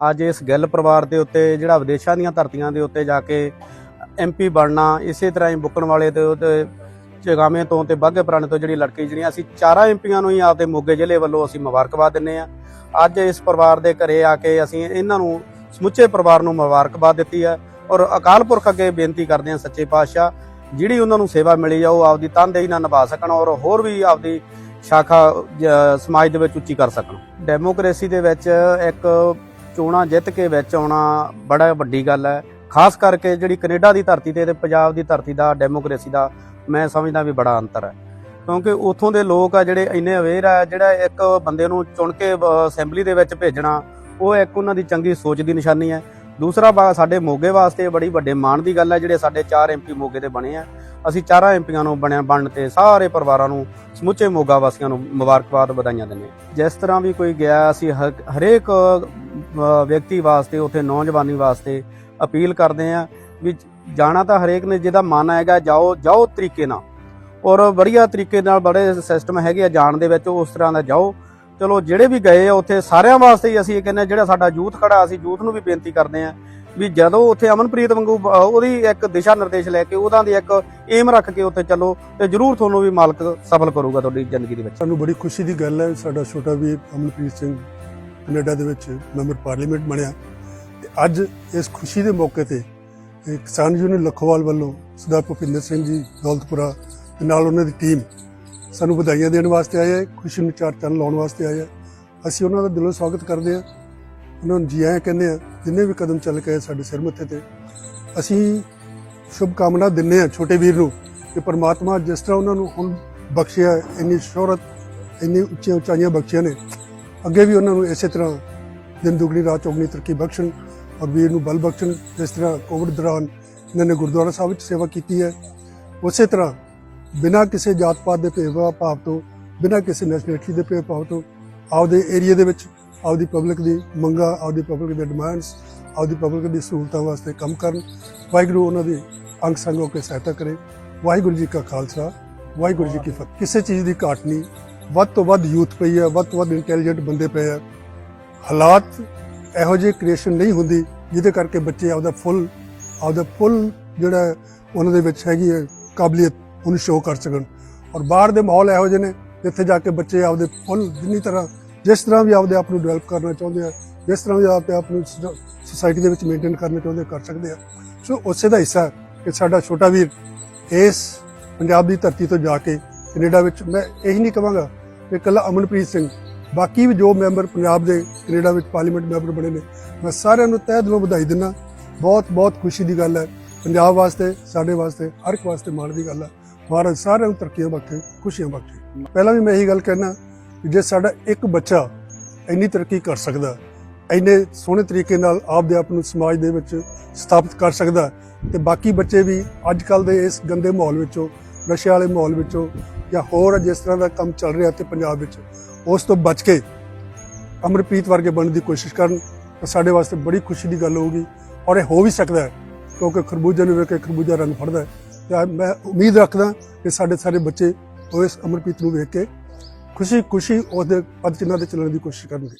ਅੱਜ ਇਸ ਗਿੱਲ ਪਰਿਵਾਰ ਦੇ ਉੱਤੇ, ਜਿਹੜਾ ਵਿਦੇਸ਼ਾਂ ਦੀਆਂ ਧਰਤੀਆਂ ਦੇ ਉੱਤੇ ਜਾ ਕੇ ਐਮਪੀ ਬਣਨਾ, ਇਸੇ ਤਰ੍ਹਾਂ ਹੀ ਬੁੱਕਣ ਵਾਲੇ ਤੇ ਉਹਦੇ ਚਗਾਵੇਂ ਤੋਂ ਤੇ ਬਾਘੇ ਪੁਰਾਣੇ ਤੋਂ ਜਿਹੜੀ ਲੜਕੀ ਜਿਹੜੀਆਂ, ਅਸੀਂ ਚਾਰਾਂ ਐਮਪੀਆਂ ਨੂੰ ਹੀ ਆਪਦੇ ਮੋਗੇ ਜ਼ਿਲ੍ਹੇ ਵੱਲੋਂ ਅਸੀਂ ਮੁਬਾਰਕਬਾਦ ਦਿੰਨੇ ਆ ਅੱਜ ਇਸ ਪਰਿਵਾਰ ਦੇ ਘਰੇ ਆ ਕੇ ਅਸੀਂ ਇਹਨਾਂ ਨੂੰ, ਸਮੁੱਚੇ ਪਰਿਵਾਰ ਨੂੰ ਮੁਬਾਰਕਬਾਦ ਦਿੱਤੀ ਹੈ ਔਰ ਅਕਾਲ ਪੁਰਖ ਅੱਗੇ ਬੇਨਤੀ ਕਰਦੇ ਹਾਂ ਸੱਚੇ ਪਾਤਸ਼ਾਹ, ਜਿਹੜੀ ਉਹਨਾਂ ਨੂੰ ਸੇਵਾ ਮਿਲੀ ਆ ਉਹ ਆਪਦੀ ਤਨਦੇਹੀ ਨਾਲ ਨਿਭਾ ਸਕਣ ਔਰ ਹੋਰ ਵੀ ਆਪਦੀ ਸ਼ਾਖਾ ਸਮਾਜ ਦੇ ਵਿੱਚ ਉੱਚੀ ਕਰ ਸਕਣ। ਡੈਮੋਕ੍ਰੇਸੀ ਦੇ ਵਿੱਚ ਇੱਕ ਚੋਣਾਂ ਜਿੱਤ ਕੇ ਵਿੱਚ ਆਉਣਾ ਬੜਾ ਵੱਡੀ ਗੱਲ ਹੈ। ਖਾਸ ਕਰਕੇ ਜਿਹੜੀ ਕੈਨੇਡਾ ਦੀ ਧਰਤੀ ਤੇ ਤੇ ਪੰਜਾਬ ਦੀ ਧਰਤੀ ਦਾ, ਡੈਮੋਕ੍ਰੇਸੀ ਦਾ ਮੈਂ ਸਮਝਦਾ ਵੀ ਬੜਾ ਅੰਤਰ ਹੈ। ਕਿਉਂਕਿ ਉਥੋਂ ਦੇ ਲੋਕ ਆ ਜਿਹੜੇ ਇੰਨੇ ਅਵੇਅਰ ਆ, ਜਿਹੜਾ ਇੱਕ ਬੰਦੇ ਨੂੰ ਚੁਣ ਕੇ ਅਸੈਂਬਲੀ ਦੇ ਵਿੱਚ ਭੇਜਣਾ, ਉਹ ਇੱਕ ਉਹਨਾਂ ਦੀ ਚੰਗੀ ਸੋਚ ਦੀ ਨਿਸ਼ਾਨੀ ਹੈ। ਦੂਸਰਾ ਬਾ, ਸਾਡੇ ਮੋਗੇ ਵਾਸਤੇ ਬੜੀ ਵੱਡੇ ਮਾਣ ਦੀ ਗੱਲ ਹੈ, ਜਿਹੜੇ ਸਾਡੇ ਚਾਰ ਐਮਪੀ ਮੋਗੇ ਦੇ ਬਣੇ ਆ। ਅਸੀਂ ਚਾਰਾਂ ਐਮਪੀਆਂ ਨੂੰ ਬਣਿਆ ਬਣਨ ਤੇ ਸਾਰੇ ਪਰਿਵਾਰਾਂ ਨੂੰ ਸਮੁੱਚੇ ਮੋਗਾ ਵਾਸੀਆਂ ਨੂੰ ਮੁਬਾਰਕਬਾਦ ਵਧਾਈਆਂ ਦਿੰਦੇ ਹਾਂ। ਜਿਸ ਤਰ੍ਹਾਂ ਵੀ ਕੋਈ ਗਿਆ, ਅਸੀਂ ਹ- ਹਰੇਕ ਵਿਅਕਤੀ ਵਾਸਤੇ, ਉੱਥੇ ਨੌਜਵਾਨੀ ਵਾਸਤੇ ਅਪੀਲ ਕਰਦੇ ਆ ਵੀ ਜਾਣਾ ਤਾਂ ਹਰੇਕ ਨੇ, ਜਿਹਦਾ ਮਨ ਹੈਗਾ, ਜਾਓ ਜਾਓ ਤਰੀਕੇ ਨਾਲ। ਔਰ ਵਧੀਆ ਤਰੀਕੇ ਨਾਲ ਬੜੇ ਸਿਸਟਮ ਹੈਗੇ ਆ ਜਾਣ ਦੇ ਵਿੱਚ, ਉਸ ਤਰ੍ਹਾਂ ਦਾ ਜਾਓ। ਚਲੋ, ਜਿਹੜੇ ਵੀ ਗਏ ਆ, ਉੱਥੇ ਸਾਰਿਆਂ ਵਾਸਤੇ ਹੀ ਅਸੀਂ ਇਹ ਕਹਿੰਦੇ ਜਿਹੜਾ ਸਾਡਾ ਯੂਥ ਖੜਾ, ਅਸੀਂ ਯੂਥ ਨੂੰ ਵੀ ਬੇਨਤੀ ਕਰਦੇ ਆ ਵੀ ਜਦੋਂ ਉੱਥੇ ਅਮਨਪ੍ਰੀਤ ਵਾਂਗੂ ਉਹਦੀ ਇੱਕ ਦਿਸ਼ਾ ਨਿਰਦੇਸ਼ ਲੈ ਕੇ, ਉਹਦਾਂ ਦੀ ਇੱਕ ਏਮ ਰੱਖ ਕੇ ਉੱਥੇ ਚੱਲੋ ਤੇ ਜਰੂਰ ਤੁਹਾਨੂੰ ਵੀ ਮਾਲਕ ਸਫਲ ਕਰੂਗਾ ਤੁਹਾਡੀ ਜ਼ਿੰਦਗੀ ਦੇ ਵਿੱਚ। ਸਾਨੂੰ ਬੜੀ ਖੁਸ਼ੀ ਦੀ ਗੱਲ ਹੈ, ਸਾਡਾ ਛੋਟਾ ਵੀਰ ਅਮਨਪ੍ਰੀਤ ਸਿੰਘ ਕੈਨੇਡਾ ਦੇ ਵਿੱਚ ਮੈਂਬਰ ਪਾਰਲੀਮੈਂਟ ਬਣਿਆ। ਤੇ ਅੱਜ ਇਸ ਖੁਸ਼ੀ ਦੇ ਮੌਕੇ ਤੇ ਕਿਸਾਨ ਯੂਨੀਅਨ ਲਖੋਵਾਲ ਵੱਲੋਂ ਸਰਦਾਰ ਭੁਪਿੰਦਰ ਸਿੰਘ ਜੀ ਦੌਲਤਪੁਰਾ ਤੇ ਨਾਲ ਉਹਨਾਂ ਦੀ ਟੀਮ ਸਾਨੂੰ ਵਧਾਈਆਂ ਦੇਣ ਵਾਸਤੇ ਆਏ ਹੈ ਖੁਸ਼ੀ ਨੂੰ ਚਾਰ ਚੰਨ ਲਾਉਣ ਵਾਸਤੇ ਆਏ ਹੈ ਅਸੀਂ ਉਹਨਾਂ ਦਾ ਦਿਲੋਂ ਸਵਾਗਤ ਕਰਦੇ ਹਾਂ ਉਹਨਾਂ ਨੂੰ ਜੀ ਆਇਆਂ ਕਹਿੰਦੇ ਆ, ਜਿੰਨੇ ਵੀ ਕਦਮ ਚੱਲ ਕੇ ਆਏ ਸਾਡੇ ਸਿਰ ਮੱਥੇ ਤੇ, ਅਸੀਂ ਸ਼ੁਭ ਕਾਮਨਾ ਦਿੰਨੇ ਆ ਛੋਟੇ ਵੀਰ ਨੂੰ ਕਿ ਪਰਮਾਤਮਾ ਜਿਸ ਤਰ੍ਹਾਂ ਉਹਨਾਂ ਨੂੰ ਹੁਣ ਬਖਸ਼ਿਆ, ਇੰਨੀ ਸ਼ੋਹਰਤ, ਇੰਨੀ ਉੱਚੀਆਂ ਉਚਾਈਆਂ ਬਖਸ਼ੀਆਂ ਨੇ ਅੱਗੇ ਵੀ ਉਹਨਾਂ ਨੂੰ ਇਸੇ ਤਰ੍ਹਾਂ ਦਿਨ ਦੁਗਣੀ, ਰਾਤ ਚੌਗਣੀ ਤਰੱਕੀ ਬਖਸ਼ਣ ਔਰ ਵੀਰ ਨੂੰ ਬਲ ਬਖਸ਼ਣ, ਜਿਸ ਤਰ੍ਹਾਂ ਕੋਵਿਡ ਦੌਰਾਨ ਇਹਨਾਂ ਨੇ ਗੁਰਦੁਆਰਾ ਸਾਹਿਬ ਵਿੱਚ ਸੇਵਾ ਕੀਤੀ ਹੈ। ਉਸੇ ਤਰ੍ਹਾਂ ਬਿਨਾਂ ਕਿਸੇ ਜਾਤ ਪਾਤ ਦੇ ਭੇਦਭਾਵ ਭਾਵ ਤੋਂ, ਬਿਨਾਂ ਕਿਸੇ ਨੈਸ਼ਨੈਲਿਟੀ ਦੇ ਭੇਦਭਾਵ ਤੋਂ ਆਪਦੇ ਏਰੀਆ ਦੇ ਵਿੱਚ ਆਪਦੀ ਪਬਲਿਕ ਦੀ ਮੰਗਾਂ, ਆਪਦੀ ਪਬਲਿਕ ਦੇ ਡਿਮਾਂਡਸ ਆਪਦੀ ਪਬਲਿਕ ਦੀ ਸਹੂਲਤਾਂ ਵਾਸਤੇ ਕੰਮ ਕਰਨ, ਵਾਹਿਗੁਰੂ ਉਹਨਾਂ ਦੀ ਅੰਗ ਸੰਗ ਹੋ ਕੇ ਸਹਾਇਤਾ ਕਰੇ। ਵਾਹਿਗੁਰੂ ਜੀ ਕਾ ਖਾਲਸਾ, ਵਾਹਿਗੁਰੂ ਜੀ ਕੀ ਫਤਿਹ। ਕਿਸੇ ਚੀਜ਼ ਦੀ ਘਾਟ ਨਹੀਂ ਵੱਧ ਤੋਂ ਵੱਧ ਯੂਥ ਪਈ ਹੈ, ਵੱਧ ਤੋਂ ਵੱਧ ਇੰਟੈਲੀਜੈਂਟ ਬੰਦੇ ਪਏ ਆ ਹਾਲਾਤ ਇਹੋ ਜਿਹੇ ਕ੍ਰੀਏਸ਼ਨ ਨਹੀਂ ਹੁੰਦੀ ਜਿਹਦੇ ਕਰਕੇ ਬੱਚੇ ਆਪਦਾ ਫੁੱਲ ਆਪਦਾ ਫੁੱਲ ਜਿਹੜਾ ਉਹਨਾਂ ਦੇ ਵਿੱਚ ਹੈਗੀ ਹੈ ਕਾਬਲੀਅਤ ਉਹਨੂੰ ਸ਼ੋਅ ਕਰ ਸਕਣ। ਔਰ ਬਾਹਰ ਦੇ ਮਾਹੌਲ ਇਹੋ ਜਿਹੇ ਨੇ, ਜਿੱਥੇ ਜਾ ਕੇ ਬੱਚੇ ਆਪਦੇ ਫੁੱਲ ਜਿੰਨੀ ਤਰ੍ਹਾਂ, ਜਿਸ ਤਰ੍ਹਾਂ ਵੀ ਆਪਦੇ ਆਪ ਨੂੰ ਡਿਵੈਲਪ ਕਰਨਾ ਚਾਹੁੰਦੇ ਆ, ਜਿਸ ਤਰ੍ਹਾਂ ਵੀ ਆਪਦੇ ਆਪ ਨੂੰ ਸੁਸਾਇਟੀ ਦੇ ਵਿੱਚ ਮੇਨਟੇਨ ਕਰਨਾ ਚਾਹੁੰਦੇ ਕਰ ਸਕਦੇ ਆ। ਸੋ ਉਸੇ ਦਾ ਹਿੱਸਾ ਕਿ ਸਾਡਾ ਛੋਟਾ ਵੀਰ ਇਸ ਪੰਜਾਬ ਦੀ ਧਰਤੀ ਤੋਂ ਜਾ ਕੇ ਕੈਨੇਡਾ ਵਿੱਚ। ਮੈਂ ਇਹੀ ਨਹੀਂ ਕਹਾਂਗਾ ਕਿ ਇਕੱਲਾ ਅਮਨਪ੍ਰੀਤ ਸਿੰਘ, ਬਾਕੀ ਵੀ ਜੋ ਮੈਂਬਰ ਪੰਜਾਬ ਦੇ ਕੈਨੇਡਾ ਵਿੱਚ ਪਾਰਲੀਮੈਂਟ ਮੈਂਬਰ ਬਣੇ ਨੇ, ਮੈਂ ਸਾਰਿਆਂ ਨੂੰ ਤਹਿ ਦਿਲੋਂ ਵਧਾਈ ਦਿੰਦਾ। ਬਹੁਤ ਬਹੁਤ ਖੁਸ਼ੀ ਦੀ ਗੱਲ ਹੈ। ਪੰਜਾਬ ਵਾਸਤੇ, ਸਾਡੇ ਵਾਸਤੇ, ਹਰ ਇੱਕ ਵਾਸਤੇ ਮਾਣ ਦੀ ਗੱਲ ਹੈ। ਭਾਰਤ ਸਾਰਿਆਂ ਨੂੰ ਤਰੱਕੀਆਂ ਬਖਸ਼ੇ, ਖੁਸ਼ੀਆਂ ਬਖਸ਼ੇ। ਪਹਿਲਾਂ ਵੀ ਮੈਂ ਇਹੀ ਗੱਲ ਕਹਿਣਾ ਕਿ ਜੇ ਸਾਡਾ ਇੱਕ ਬੱਚਾ ਇੰਨੀ ਤਰੱਕੀ ਕਰ ਸਕਦਾ, ਇੰਨੇ ਸੋਹਣੇ ਤਰੀਕੇ ਨਾਲ ਆਪਦੇ ਆਪ ਨੂੰ ਸਮਾਜ ਦੇ ਵਿੱਚ ਸਥਾਪਿਤ ਕਰ ਸਕਦਾ, ਤੇ ਬਾਕੀ ਬੱਚੇ ਵੀ ਅੱਜ ਕੱਲ ਦੇ ਇਸ ਗੰਦੇ ਮਾਹੌਲ ਵਿੱਚੋਂ ਨਸ਼ੇ ਵਾਲੇ ਮਾਹੌਲ ਵਿੱਚੋਂ ਜਾਂ ਹੋਰ ਜਿਸ ਤਰ੍ਹਾਂ ਦਾ ਕੰਮ ਚੱਲ ਰਿਹਾ ਤੇ ਪੰਜਾਬ ਵਿੱਚ, ਉਸ ਤੋਂ ਬਚ ਕੇ ਅਮਰਪ੍ਰੀਤ ਵਰਗੇ ਬਣਨ ਦੀ ਕੋਸ਼ਿਸ਼ ਕਰਨ, ਤਾਂ ਸਾਡੇ ਵਾਸਤੇ ਬੜੀ ਖੁਸ਼ੀ ਦੀ ਗੱਲ ਹੋਊਗੀ ਔਰ ਇਹ ਹੋ ਵੀ ਸਕਦਾ ਹੈ, ਕਿਉਂਕਿ ਖਰਬੂਜੇ ਨੂੰ ਵੇਖ ਕੇ ਖਰਬੂਜਾ ਰੰਗ ਫੜਦਾ ਹੈ। ਤੇ ਮੈਂ ਉਮੀਦ ਰੱਖਦਾ ਕਿ ਸਾਡੇ ਸਾਰੇ ਬੱਚੇ ਉਹ ਇਸ ਅਮਰਪ੍ਰੀਤ ਨੂੰ ਵੇਖ ਕੇ ਖੁਸ਼ੀ ਖੁਸ਼ੀ ਉਹਦੇ ਪਦ ਚਿੰਨ੍ਹਾਂ ਤੇ ਚੱਲਣ ਦੀ ਕੋਸ਼ਿਸ਼ ਕਰਨਗੇ।